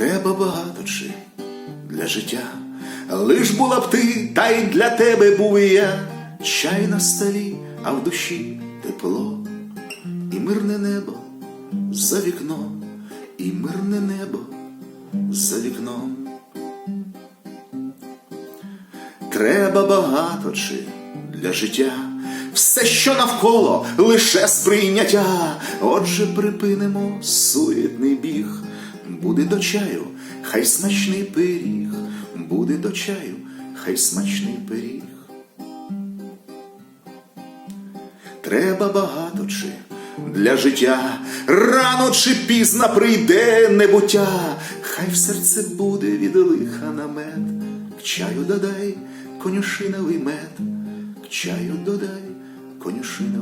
Треба багато чи для життя, лиш була б ти, та й для тебе був і я. Чай на столі, а в душі тепло, і мирне небо за вікном, і мирне небо за вікном. Треба багато чи для життя, все, що навколо, лише сприйняття. Отже, припинимо суетний біг, буде до чаю, хай смачний пиріг, буде до чаю, хай смачний пиріг. Треба багато чи для життя, рано чи пізно прийде небуття, хай в серце буде від лиха намет, к чаю додай конюшиновий мед, к чаю додай конюшиновий.